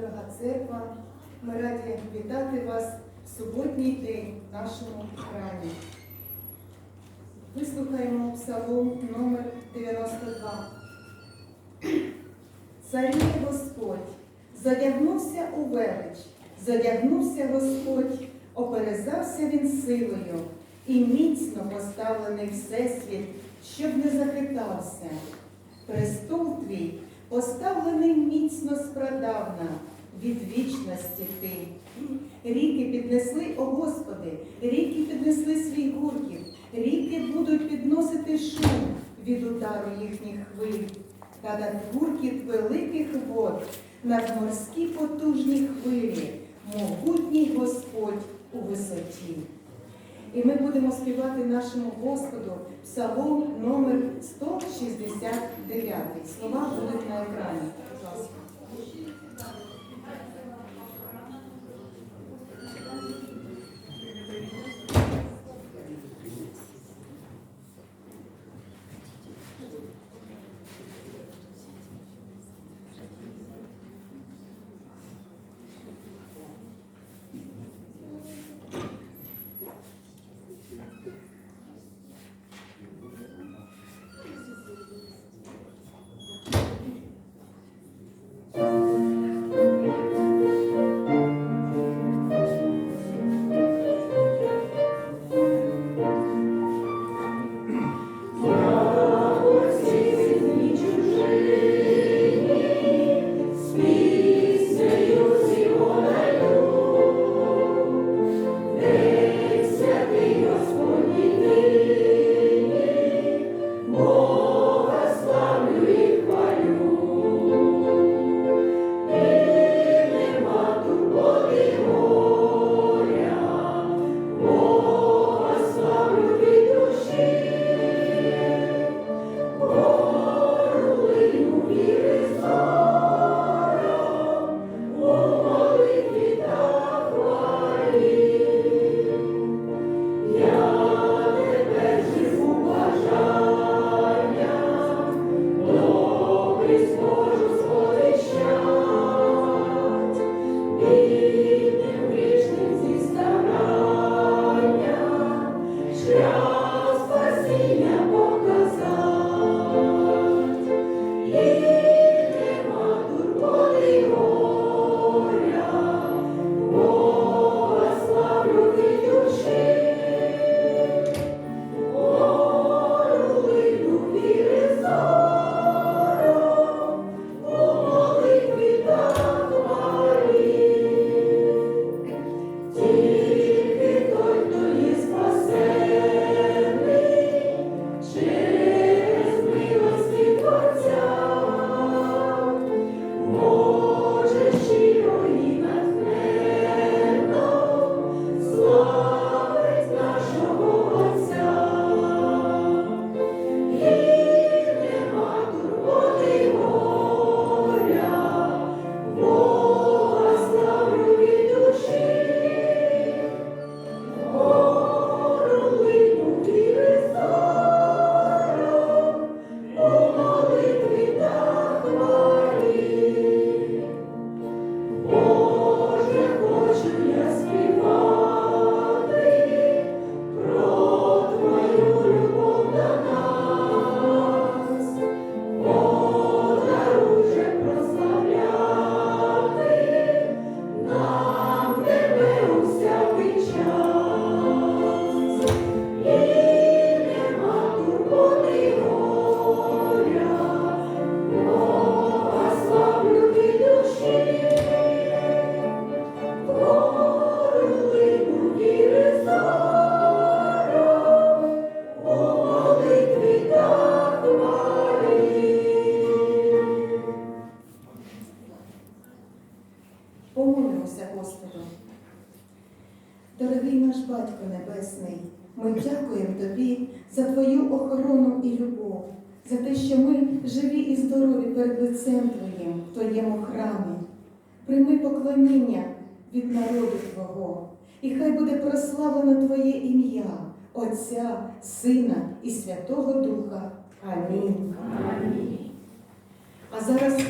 дорога церква, ми раді вітати вас в суботній день в нашому храмі. Вислухаємо псалом номер 92. Царює Господь, задягнувся у велич, задягнувся Господь, оперезався він силою, і міцно поставлений всесвіт, щоб не захитався. Престол твій поставлений міцно спрадавна, від вічності ти. Ріки піднесли, о Господи, ріки піднесли свій гуркіт, ріки будуть підносити шум від удару їхніх хвиль, та над гуркіт великих вод, над морські потужні хвилі, могутній Господь у висоті. І ми будемо співати нашому Господу псалом номер 169. Слова будуть на екрані. Будь ласка. Помолимося Господу. Дорогий наш Батько Небесний, ми дякуємо Тобі за Твою охорону і любов, за те, що ми живі і здорові перед лицем Твоїм в Твоєму храмі. Прийми поклоніння від народу Твого, і хай буде прославлено Твоє ім'я, Отця, Сина і Святого Духа. Амінь. Амінь. А зараз